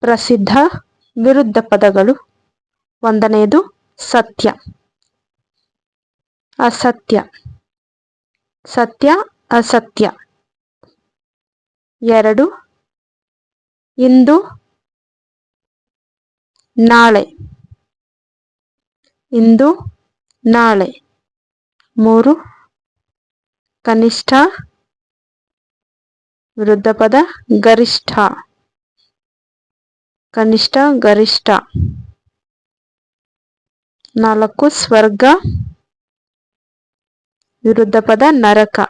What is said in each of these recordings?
ಪ್ರಸಿದ್ಧ ವಿರುದ್ಧ ಪದಗಳು. ಒಂದನೆಯದು ಸತ್ಯ. ಅಸತ್ಯ. ಸತ್ಯ, ಅಸತ್ಯ. ಎರಡು, ಇಂದು, ನಾಳೆ. ಇಂದು, ನಾಳೆ. ಮೂರು, ಕನಿಷ್ಠ, ವಿರುದ್ಧ ಪದ ಗರಿಷ್ಠ. ಕನಿಷ್ಠ, ಗರಿಷ್ಠ. ನಾಲ್ಕು, ಸ್ವರ್ಗ. ವಿರುದ್ಧ ಪದ, ನರಕ.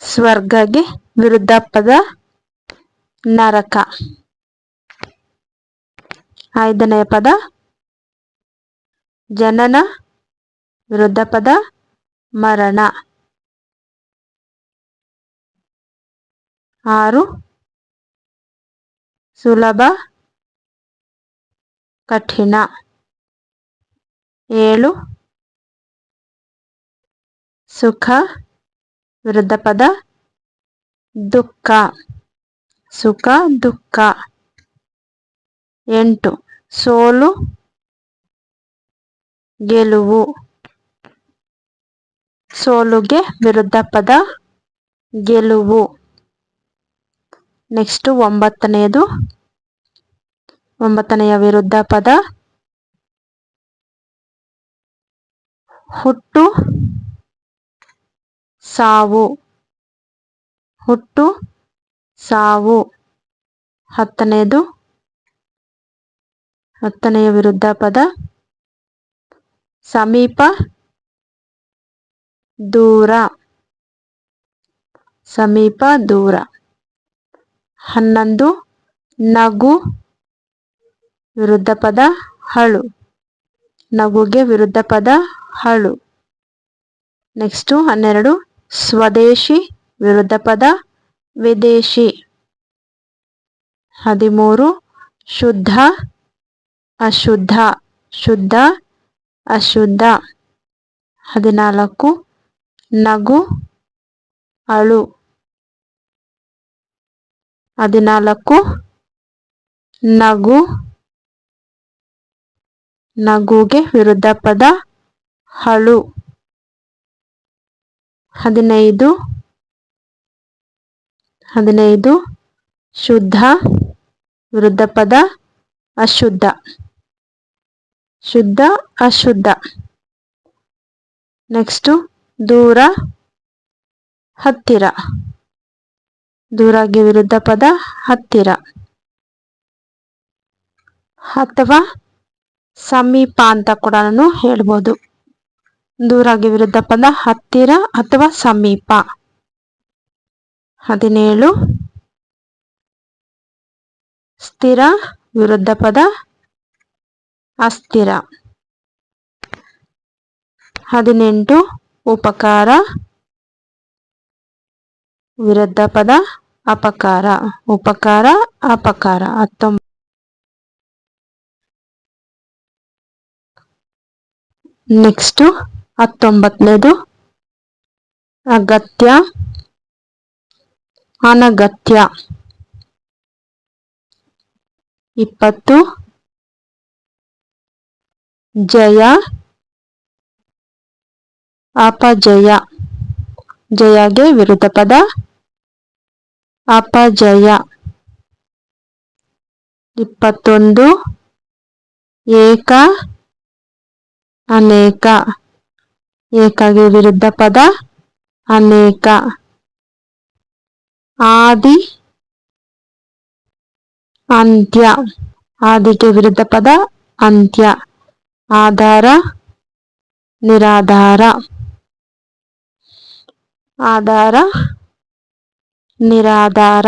ಸ್ವರ್ಗಗೆ ವಿರುದ್ಧ ಪದ, ನರಕ. ಐದನೆಯ ಪದ, ಜನನ. ವಿರುದ್ಧ ಪದ, ಮರಣ. ಆರು ಸುಲಭ, ಕಠಿಣ. ಏಳು, ಸುಖ ವಿರುದ್ಧ ಪದ ದುಃಖ. ಸುಖ, ದುಃಖ. ಎಂಟು, ಸೋಲು, ಗೆಲುವು. ಸೋಲುಗೆ ವಿರುದ್ಧ ಪದ ಗೆಲುವು. ನೆಕ್ಸ್ಟ್ ಒಂಬತ್ತನೆಯದು. ಒಂಬತ್ತನೆಯ ವಿರುದ್ಧ ಪದ. ಹುಟ್ಟು, ಸಾವು. ಹುಟ್ಟು, ಸಾವು. ಹತ್ತನೆಯದು. ಹತ್ತನೆಯ ವಿರುದ್ಧ ಪದ. ಸಮೀಪ, ದೂರ. ಸಮೀಪ, ದೂರ. ಹನ್ನೊಂದು, ನಗು ವಿರುದ್ಧ ಪದ ಹಳು. ನಗುಗೆ ವಿರುದ್ಧ ಪದ ಹಳು. ನೆಕ್ಸ್ಟು ಹನ್ನೆರಡು, ಸ್ವದೇಶಿ ವಿರುದ್ಧ ಪದ ವಿದೇಶಿ. ಹದಿಮೂರು, ಶುದ್ಧ, ಅಶುದ್ಧ ಶುದ್ಧ, ಅಶುದ್ಧ. ಹದಿನಾಲ್ಕು, ನಗು, ಅಳು. ಹದಿನಾಲ್ಕು, ನಗು, ನಗುಗೆ ವಿರುದ್ಧ ಪದ ಹಳು. ಹದಿನೈದು ಹದಿನೈದು, ಶುದ್ಧ ವಿರುದ್ಧ ಪದ ಅಶುದ್ಧ. ಶುದ್ಧ, ಅಶುದ್ಧ. ನೆಕ್ಸ್ಟು ದೂರ, ಹತ್ತಿರ. ದೂರಗೆ ವಿರುದ್ಧ ಪದ ಹತ್ತಿರ. ಅಥವಾ ಸಮೀಪ ಅಂತ ಕೂಡ ನಾನು ಹೇಳ್ಬೋದು. ದೂರಾಗಿ ವಿರುದ್ಧ ಪದ ಹತ್ತಿರ ಅಥವಾ ಸಮೀಪ. ಹದಿನೇಳು. ಸ್ಥಿರ ವಿರುದ್ಧ ಪದ ಅಸ್ಥಿರ. ಹದಿನೆಂಟು. ಉಪಕಾರ ವಿರುದ್ಧ ಪದ ಅಪಕಾರ ಉಪಕಾರ ಅಪಕಾರ ಹತ್ತೊಂಬ ನೆಕ್ಸ್ಟು ಹತ್ತೊಂಬತ್ತನೇದು ಅಗತ್ಯ ಅನಗತ್ಯ. ಇಪ್ಪತ್ತು ಜಯ ಅಪಜಯ. ಜಯಗೆ ವಿರುದ್ಧ ಪದ ಅಪಜಯ ಇಪ್ಪತ್ತೊಂದು ಏಕ ಅನೇಕ ಏಕಗೆ ವಿರುದ್ಧ ಪದ ಅನೇಕ ಆದಿ ಅಂತ್ಯ ಆದಿಗೆ ವಿರುದ್ಧ ಪದ ಅಂತ್ಯ ಆಧಾರ ನಿರಾಧಾರ ಆಧಾರ ನಿರಾಧಾರ.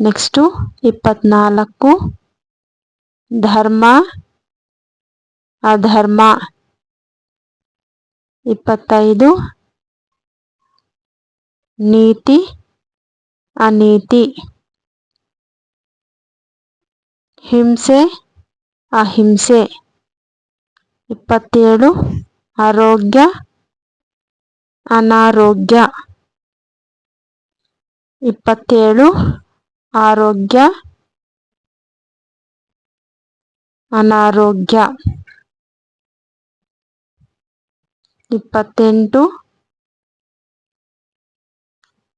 ನೆಕ್ಸ್ಟು ಇಪ್ಪತ್ನಾಲ್ಕು. ಧರ್ಮ ಅಧರ್ಮ. ಇಪ್ಪತ್ತೈದು. ನೀತಿ ಅನೀತಿ. ಹಿಂಸೆ ಅಹಿಂಸೆ. ಇಪ್ಪತ್ತೇಳು. ಆರೋಗ್ಯ ಅನಾರೋಗ್ಯ. ಇಪ್ಪತ್ತೇಳು ಆರೋಗ್ಯ ಅನಾರೋಗ್ಯ ಇಪ್ಪತ್ತೆಂಟು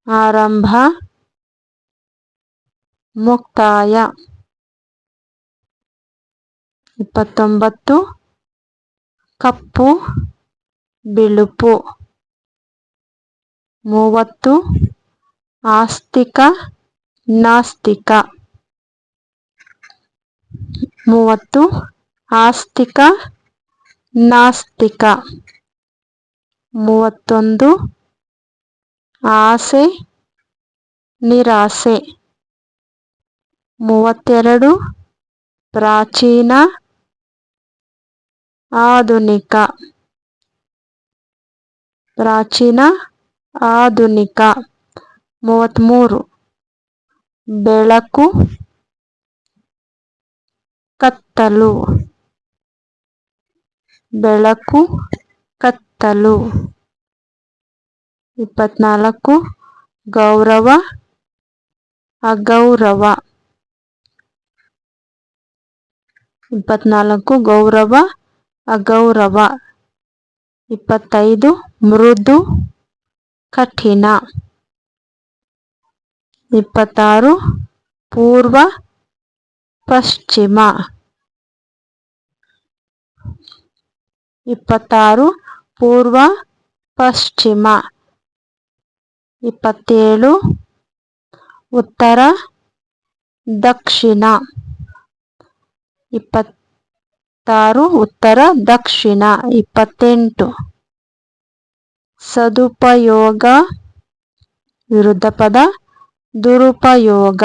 ಆರಂಭ ಮುಕ್ತಾಯ ಇಪ್ಪತ್ತೊಂಬತ್ತು ಕಪ್ಪು ಬಿಳುಪು ಮೂವತ್ತು ಆಸ್ತಿಕ ನಾಸ್ತಿಕ. ಮೂವತ್ತು ಆಸ್ತಿಕ ನಾಸ್ತಿಕ. ಮೂವತ್ತೊಂದು ಆಸೆ ನಿರಾಸೆ. ಮೂವತ್ತೆರಡು ಪ್ರಾಚೀನ ಆಧುನಿಕ. ಪ್ರಾಚೀನ ಆಧುನಿಕ. ಮೂವತ್ತ್ಮೂರು ಬೆಳಕು ಕತ್ತಲು. ಬೆಳಕು ಕತ್ತಲು. ಇಪ್ಪತ್ನಾಲ್ಕು. ಗೌರವ ಅಗೌರವ. ಇಪ್ಪತ್ನಾಲ್ಕು. ಗೌರವ ಅಗೌರವ. ಇಪ್ಪತ್ತೈದು. ಮೃದು ಕಠಿಣ. ಇಪ್ಪತ್ತಾರು, ಪೂರ್ವ, ಪಶ್ಚಿಮ. ಇಪ್ಪತ್ತಾರು, ಪೂರ್ವ, ಪಶ್ಚಿಮ. ಇಪ್ಪತ್ತೇಳು, ಉತ್ತರ, ದಕ್ಷಿಣ. ಇಪ್ಪತ್ತಾರು, ಉತ್ತರ, ದಕ್ಷಿಣ. ಇಪ್ಪತ್ತೆಂಟು, ಸದುಪಯೋಗ ವಿರುದ್ಧ ಪದ. ದುರುಪಯೋಗ.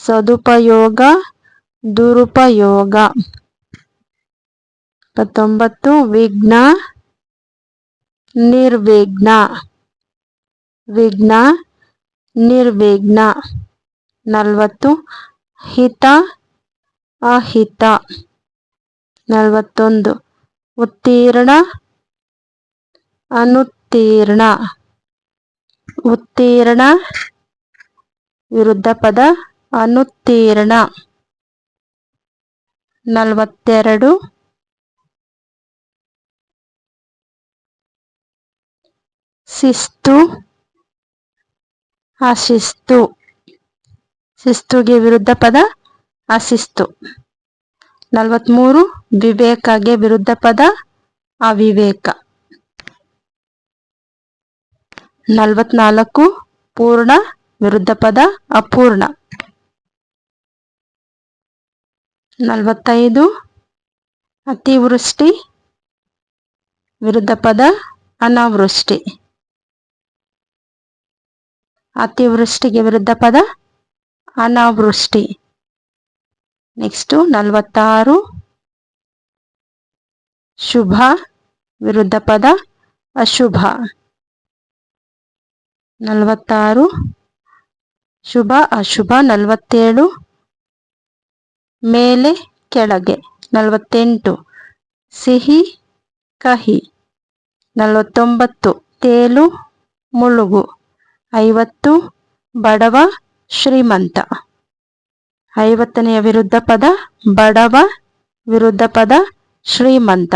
ಸದುಪಯೋಗ ದುರುಪಯೋಗ. ಇಪ್ಪತ್ತೊಂಬತ್ತು ವಿಘ್ನ ನಿರ್ವಿಘ್ನ. ವಿಘ್ನ ನಿರ್ವಿಘ್ನ. ನಲವತ್ತು ಹಿತ ಅಹಿತ. ನಲವತ್ತೊಂದು ಉತ್ತೀರ್ಣ ಅನುತ್ತೀರ್ಣ. ಉತ್ತೀರ್ಣ ವಿರುದ್ಧ ಪದ ಅನುತ್ತೀರ್ಣ. ನಲವತ್ತೆರಡು. ಶಿಸ್ತು. ಅಶಿಸ್ತು. ಶಿಸ್ತುಗೆ ವಿರುದ್ಧ ಪದ ಅಶಿಸ್ತು. ನಲವತ್ಮೂರು. ವಿವೇಕಗೆ ವಿರುದ್ಧ ಪದ ಅವಿವೇಕ. ನಲವತ್ನಾಲ್ಕು, ಪೂರ್ಣ, ವಿರುದ್ಧ ಪದ, ಅಪೂರ್ಣ. ನಲವತ್ತೈದು, ಅತಿವೃಷ್ಟಿ, ವಿರುದ್ಧ ಪದ, ಅನಾವೃಷ್ಟಿ. ಅತಿವೃಷ್ಟಿಗೆ ವಿರುದ್ಧ ಪದ, ಅನಾವೃಷ್ಟಿ. ನೆಕ್ಸ್ಟು ನಲವತ್ತಾರು, ಶುಭ, ವಿರುದ್ಧ ಪದ, ಅಶುಭ. ನಲವತ್ತಾರು. ಶುಭ, ಅಶುಭ, ನಲವತ್ತೇಳು. ಮೇಲೆ, ಕೆಳಗೆ, ನಲವತ್ತೆಂಟು. ಸಿಹಿ, ಕಹಿ, ನಲವತ್ತೊಂಬತ್ತು. ತೇಲು, ಮುಳುಗು, ಐವತ್ತು. ಬಡವ, ಶ್ರೀಮಂತ. ಐವತ್ತನೆಯ ವಿರುದ್ಧ ಪದ, ಬಡವ ವಿರುದ್ಧ ಪದ, ಶ್ರೀಮಂತ.